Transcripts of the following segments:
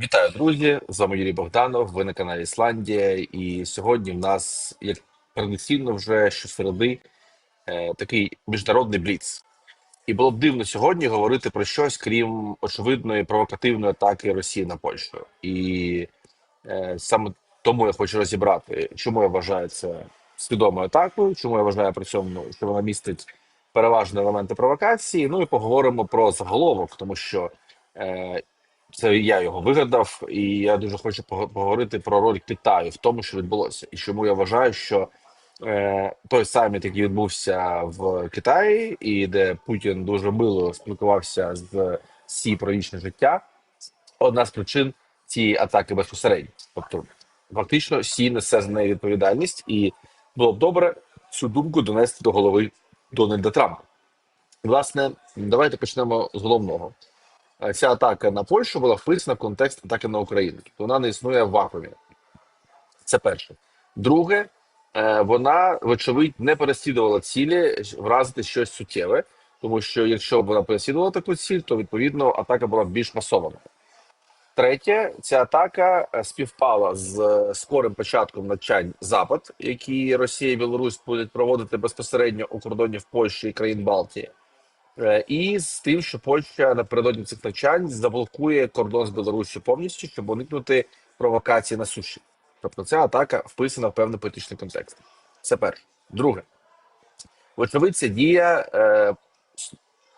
Вітаю, друзі! З вами Юрій Богданов. Ви на каналі Ісландія. І сьогодні в нас, як традиційно, вже щосереди е, такий міжнародний бліц. І було б дивно сьогодні говорити про щось, крім очевидної провокативної атаки Росії на Польщу. І е, саме тому я хочу розібрати, чому я вважаю це свідомою атакою, чому я вважаю при цьому, що вона містить переважні елементи провокації. Ну і поговоримо про заголовок, тому що. Е, це я його вигадав, і я дуже хочу поговорити про роль Китаю в тому, що відбулося, і чому я вважаю, що е, той саміт, який відбувся в Китаї, і де Путін дуже мило спілкувався з Сі про вічне життя, одна з причин цієї атаки безпосередньо. Тобто, фактично, Сі несе за неї відповідальність, і було б добре цю думку донести до голови Дональда Трампа. Власне, давайте почнемо з головного. Е, Ця атака на Польщу була вписана в контекст атаки на Україну. Тобто вона не існує в вакуумі. Це перше. Друге, е, вона, вочевидь, не переслідувала цілі вразити щось суттєве, тому що якщо б вона переслідувала таку ціль, то відповідно атака була більш масована. Третє, ця атака е, співпала з скорим початком навчань Запад, які Росія і Білорусь будуть проводити безпосередньо у кордоні в Польщі і країн Балтії. Е, І з тим, що Польща напередодні цих навчань заблокує кордон з Білоруссю повністю, щоб уникнути провокації на суші. Тобто ця атака вписана в певний політичний контекст. Це перше. Друге, вочевидь, ця дія е,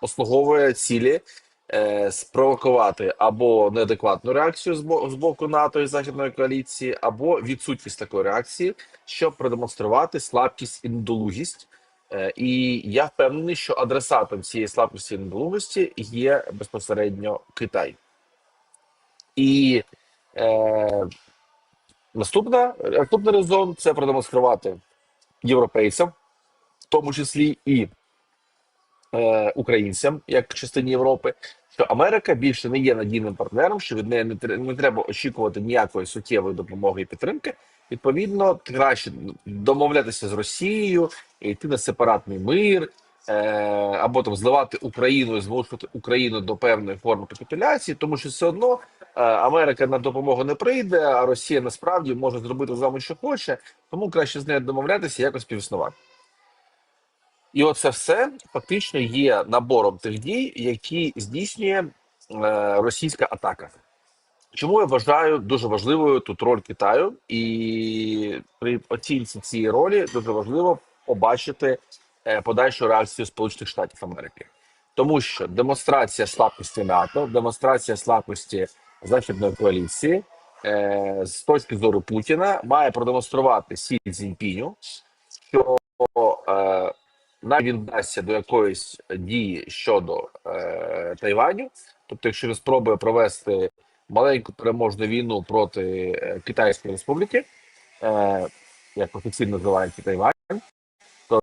послуговує цілі е, спровокувати або неадекватну реакцію з бо- з боку НАТО і Західної коаліції, або відсутність такої реакції, щоб продемонструвати слабкість і недолугість І я впевнений, що адресатом цієї слабкості і недолугості є безпосередньо Китай. І е, наступна наступний резон це продемонструвати європейцям, в тому числі і е, українцям, як частині Європи, що Америка більше не є надійним партнером, що від неї не треба очікувати ніякої суттєвої допомоги і підтримки. Відповідно, краще домовлятися з Росією, йти на сепаратний мир, е, або там зливати Україну і змушувати Україну до певної форми капітуляції, тому що все одно е, Америка на допомогу не прийде, а Росія насправді може зробити з вами, що хоче, тому краще з нею домовлятися, і якось співіснувати. І оце все фактично є набором тих дій, які здійснює е, російська атака. Чому я вважаю дуже важливою тут роль Китаю, і при оцінці цієї ролі дуже важливо побачити е, подальшу реакцію Сполучених Штатів Америки, тому що демонстрація слабкості НАТО, демонстрація слабкості західної коаліції е, з точки зору Путіна має продемонструвати Сі Цзіньпіню, що е, навіть він вдасться до якоїсь дії щодо Тайваню, тобто, якщо він спробує провести маленьку переможну війну проти е, Китайської Республіки, е, як офіційно називається Тайвань, то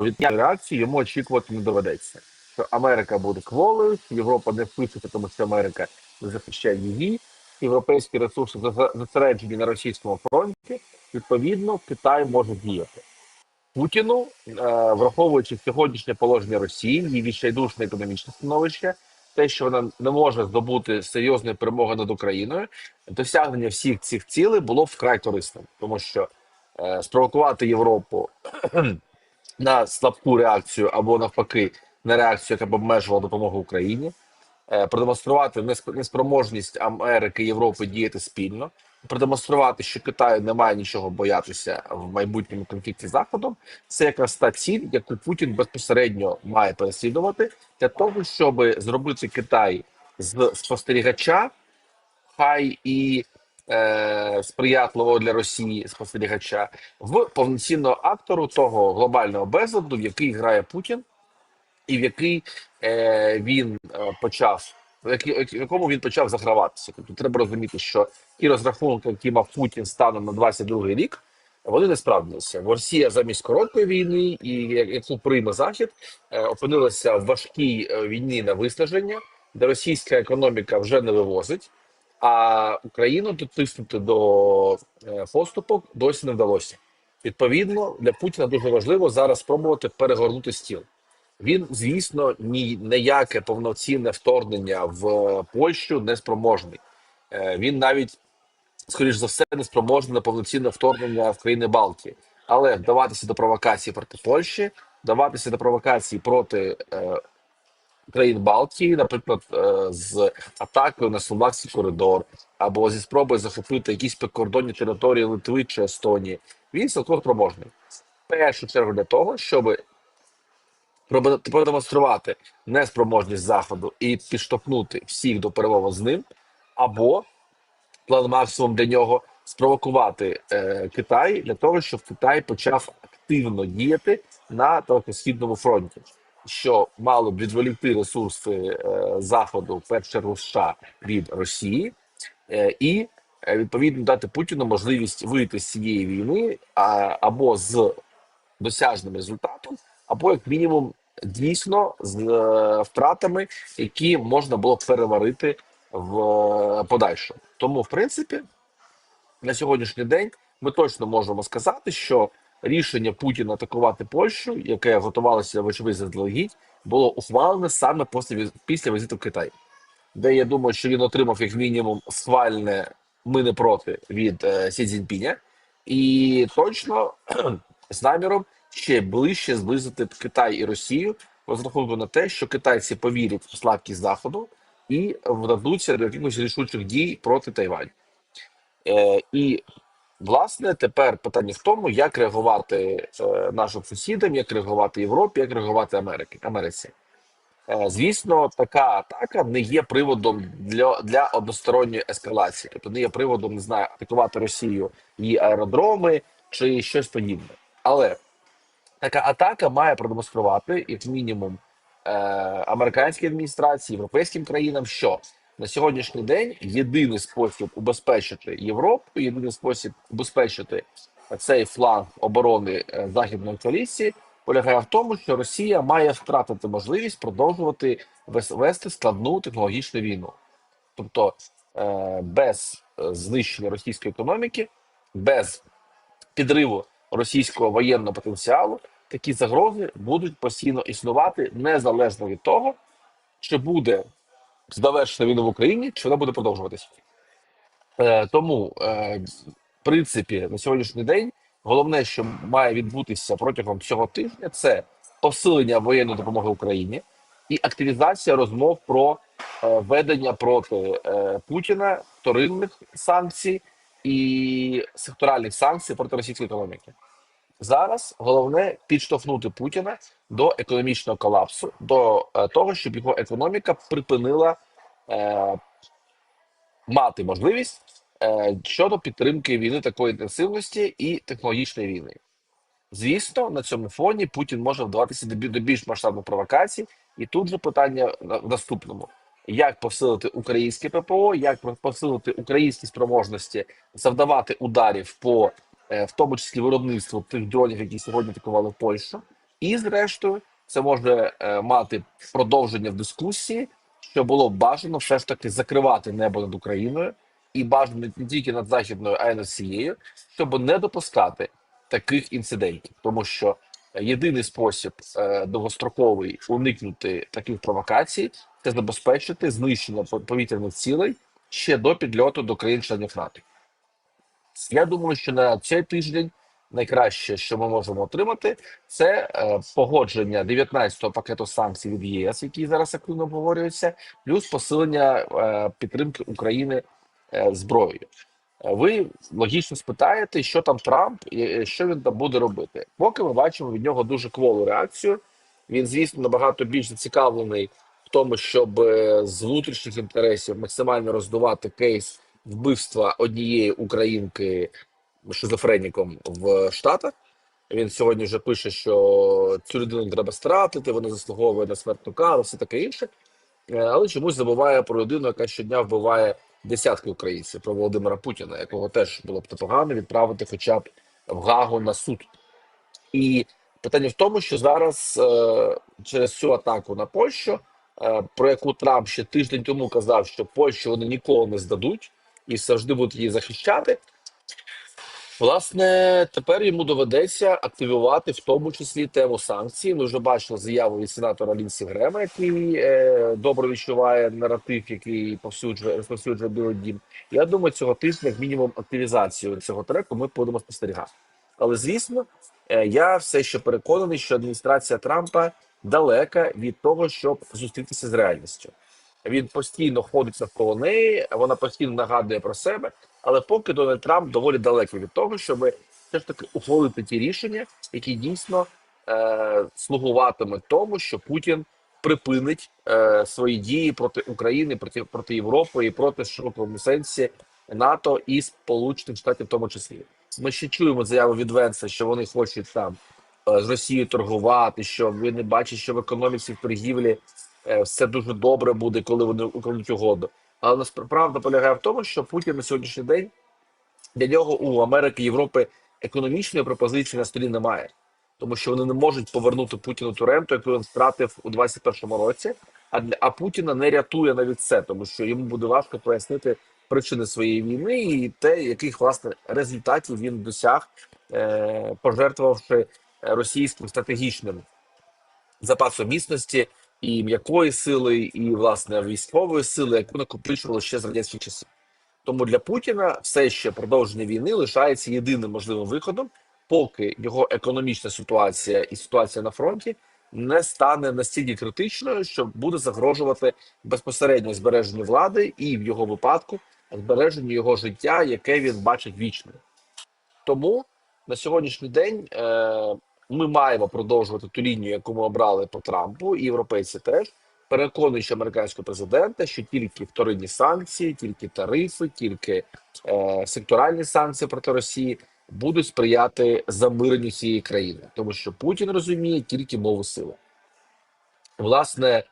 від реакції йому очікувати не доведеться. Що Америка буде кволою, Європа не впишеться, тому що Америка не захищає її. Європейські ресурси зосереджені на російському фронті. Відповідно, Китай може діяти. Путіну, е, враховуючи сьогоднішнє положення Росії, її відчайдушне економічне становище, те, що вона не може здобути серйозної перемоги над Україною, досягнення всіх цих цілей було вкрай корисним, тому що е, спровокувати Європу на слабку реакцію або навпаки на реакцію, яка б обмежувала допомогу Україні, е, продемонструвати несп- неспроможність Америки Європи діяти спільно, продемонструвати, що Китаю немає нічого боятися в майбутньому конфлікті з Заходом. Це якраз та ціль, яку Путін безпосередньо має переслідувати для того, щоб зробити Китай з спостерігача, хай і е, сприятливого для Росії спостерігача, в повноцінного актору того глобального безладу, в який грає Путін і в який е, він е, почав, в якому він почав заграватися. Тобто треба розуміти, що ті розрахунки, які мав Путін станом на 22-й рік, вони не справдилися. Росія замість короткої війни, і яку прийме Захід, е, опинилася в важкій е, війні на виснаження, де російська економіка вже не вивозить. А Україну дотиснути до е, поступок досі не вдалося. Відповідно, для Путіна дуже важливо зараз спробувати перегорнути стіл. Він, звісно, ні ніяке повноцінне вторгнення в Польщу не спроможний. Е, Він навіть, скоріш за все, не спроможний на повноцінне вторгнення в країни Балтії. Але вдаватися до провокації проти Польщі, вдаватися до провокації проти е, країн Балтії, наприклад, е, з атакою на Словакський коридор, або зі спробою захопити якісь прикордонні території Литви чи Естонії, він цілком спроможний. В першу чергу для того, щоб продемонструвати неспроможність заходу і підштовхнути всіх до перемови з ним, або план максимум для нього спровокувати е, Китай для того, щоб Китай почав активно діяти на далекосхідному фронті, що мало б відволікти ресурси е, заходу, в першу чергу США від Росії, е, і е, відповідно дати Путіну можливість вийти з цієї війни а, або з досяжним результатом, або як мінімум дійсно з е, втратами, які можна було переварити в е, подальшому. Тому, в принципі, на сьогоднішній день ми точно можемо сказати, що рішення Путіна атакувати Польщу, яке готувалося вочевидь заздалегідь, було ухвалене саме після, після візиту в Китай, де я думаю, що він отримав як мінімум схвальне ми не проти від е, Сі Цзіньпіня, і точно з наміром ще ближче зблизити Китай і Росію, розрахунку на те, що китайці повірять в слабкість заходу і вдадуться до якихось рішучих дій проти Тайваню. Е, і власне тепер питання в тому, як реагувати е, нашим сусідам, як реагувати Європі, як реагувати Америки Америці. Е, звісно, така атака не є приводом для, для односторонньої ескалації, тобто не є приводом, не знаю, атакувати Росію її аеродроми чи щось подібне. Але така атака має продемонструвати, як мінімум, е, американській адміністрації, європейським країнам, що на сьогоднішній день єдиний спосіб убезпечити Європу, єдиний спосіб убезпечити цей фланг оборони е, західної коаліції полягає в тому, що Росія має втратити можливість продовжувати вес- вести складну технологічну війну, тобто е, без знищення російської економіки, без підриву російського воєнного потенціалу, такі загрози будуть постійно існувати незалежно від того, чи буде завершена війна в Україні, чи вона буде продовжуватися. Е, тому, е, в принципі, на сьогоднішній день головне, що має відбутися протягом цього тижня, це посилення воєнної допомоги Україні і активізація розмов про е, ведення проти е, Путіна вторинних санкцій і секторальних санкцій проти російської економіки. Зараз головне підштовхнути Путіна до економічного колапсу, до е, того, щоб його економіка припинила е, мати можливість е, щодо підтримки війни такої інтенсивності і технологічної війни. Звісно, на цьому фоні Путін може вдаватися до більш масштабних провокацій, і тут же питання в наступному: як посилити українське ППО, як посилити українські спроможності завдавати ударів по в тому числі виробництву тих дронів, які сьогодні атакували Польщу, і зрештою це може е, мати продовження в дискусії, що було бажано все ж таки закривати небо над Україною і бажано не тільки над західною, а й над всією, щоб не допускати таких інцидентів, тому що єдиний спосіб е, довгостроковий уникнути таких провокацій це забезпечити знищення повітряних цілей ще до підльоту до країн-членів НАТО. Я думаю, що на цей тиждень найкраще, що ми можемо отримати, це е, погодження 19-го пакету санкцій від ЄС, який зараз активно обговорюється, плюс посилення е, підтримки України е, зброєю. Ви логічно спитаєте, що там Трамп і що він там буде робити. Поки ми бачимо від нього дуже кволу реакцію. Він, звісно, набагато більш зацікавлений в тому, щоб з внутрішніх інтересів максимально роздувати кейс вбивства однієї українки шизофреніком в Штатах. Він сьогодні вже пише, що цю людину треба стратити, вона заслуговує на смертну кару, все таке інше. Е, Але чомусь забуває про людину, яка щодня вбиває десятки українців, про Володимира Путіна, якого теж було б непогано відправити хоча б в Гагу на суд. І питання в тому, що зараз е, через цю атаку на Польщу, е, про яку Трамп ще тиждень тому казав, що Польщу вони ніколи не здадуть і завжди будуть її захищати. Власне, тепер йому доведеться активувати в тому числі тему санкцій. Ми вже бачили заяву від сенатора Лінсі Грема, який е, добре відчуває наратив, який повсюджує розповсюджує Білий Дім. Я думаю, цього тижня як мінімум активізацію цього треку ми будемо спостерігати. Але звісно, е, я все ще переконаний, що адміністрація Трампа далека від того, щоб зустрітися з реальністю. Він постійно ходить навколо неї, вона постійно нагадує про себе. Але поки Дональд Трамп доволі далекий від того, щоб все ж таки ухвалити ті рішення, які дійсно е, слугуватимуть тому, що Путін припинить е, свої дії проти України, проти проти Європи і проти широкому сенсі НАТО і Сполучених Штатів, в тому числі. Ми ще чуємо заяву від Венса, що вони хочуть там е, з Росією торгувати, що вони бачать, що в економіці в торгівлі все дуже добре буде, коли вони укладуть угоду. Але насправді полягає в тому, що Путін на сьогоднішній день для нього у Америки Європи економічної пропозиції на столі немає, тому що вони не можуть повернути Путіну ту ренту, яку він втратив у 21-му році. А для а Путіна не рятує навіть це, тому що йому буде важко пояснити причини своєї війни і те, яких власне результатів він досяг, е, пожертвувавши російським стратегічним запасом міцності і м'якої сили, і власне військової сили, яку накопичували ще з радянських часів. Тому для Путіна все ще продовження війни лишається єдиним можливим виходом, поки його економічна ситуація і ситуація на фронті не стане настільки критичною, що буде загрожувати безпосередньо збереженню влади і в його випадку збереженню його життя, яке він бачить вічним. Тому на сьогоднішній день е, ми маємо продовжувати ту лінію, яку ми обрали по Трампу, і європейці теж. Переконуючи американського президента, що тільки вторинні санкції, тільки тарифи, тільки е, секторальні санкції проти Росії будуть сприяти замиренню цієї країни, тому що Путін розуміє тільки мову сили. Власне,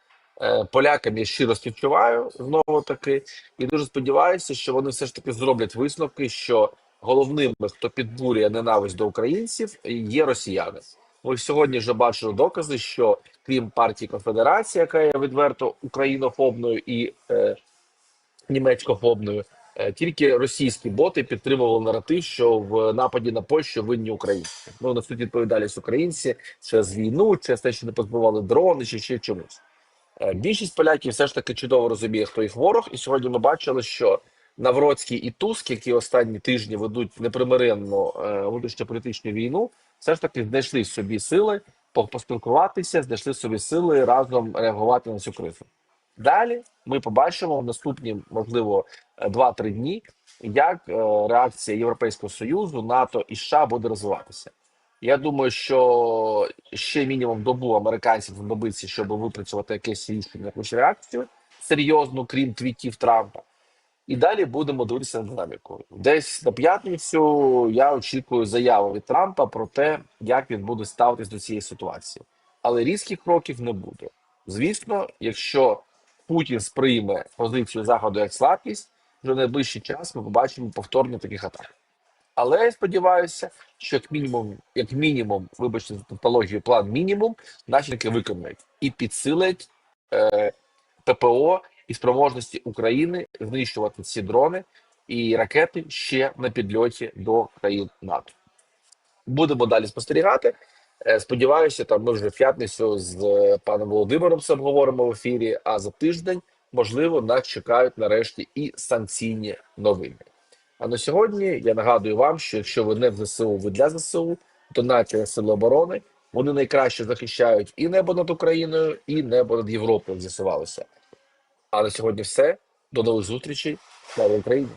е, полякам я щиро співчуваю знову таки, і дуже сподіваюся, що вони все ж таки зроблять висновки, що головними, хто підбурює ненависть до українців, є росіяни. Ми сьогодні вже бачили докази, що крім партії Конфедерація, яка є відверто українофобною і е, німецькофобною, е, тільки російські боти підтримували наратив, що в нападі на Польщу винні українці. Ну несуть відповідальність українці через війну, через те, що не позбували дрони, чи ще чомусь. Е, Більшість поляків все ж таки чудово розуміє, хто їх ворог, і сьогодні ми бачили, що Навроцький і Туск, які останні тижні ведуть непримиренну е, внутрішньополітичну війну, все ж таки знайшли собі сили по- поспілкуватися, знайшли собі сили разом реагувати на цю кризу. Далі ми побачимо в наступні, можливо, е, 2-3 дні, як е, реакція Європейського союзу, НАТО і США буде розвиватися. Я думаю, що ще мінімум добу американців знадобиться, щоб випрацювати якесь рішення, якусь реакцію серйозну, крім твітів Трампа. І далі будемо дивитися на динаміку. Десь на п'ятницю я очікую заяву від Трампа про те, як він буде ставитись до цієї ситуації. Але різких кроків не буде. Звісно, якщо Путін сприйме позицію Заходу як слабкість, вже найближчий час ми побачимо повторення таких атак. Але я сподіваюся, що як мінімум, як мінімум, вибачте за тавтологію, план мінімум, начинки виконають і підсилять е, ППО і спроможності України знищувати ці дрони і ракети ще на підльоті до країн НАТО. Будемо далі спостерігати. Е, Сподіваюся, там ми вже в п'ятницю з е, паном Володимиром це обговоримо в ефірі. А за тиждень, можливо, нас чекають нарешті і санкційні новини. А на сьогодні я нагадую вам, що якщо ви не в ЗСУ, ви для ЗСУ, донатьте на сили оборони. Вони найкраще захищають і небо над Україною, і небо над Європою. З'ясувалося. А на сьогодні все. До нових зустрічей. Слава Україні!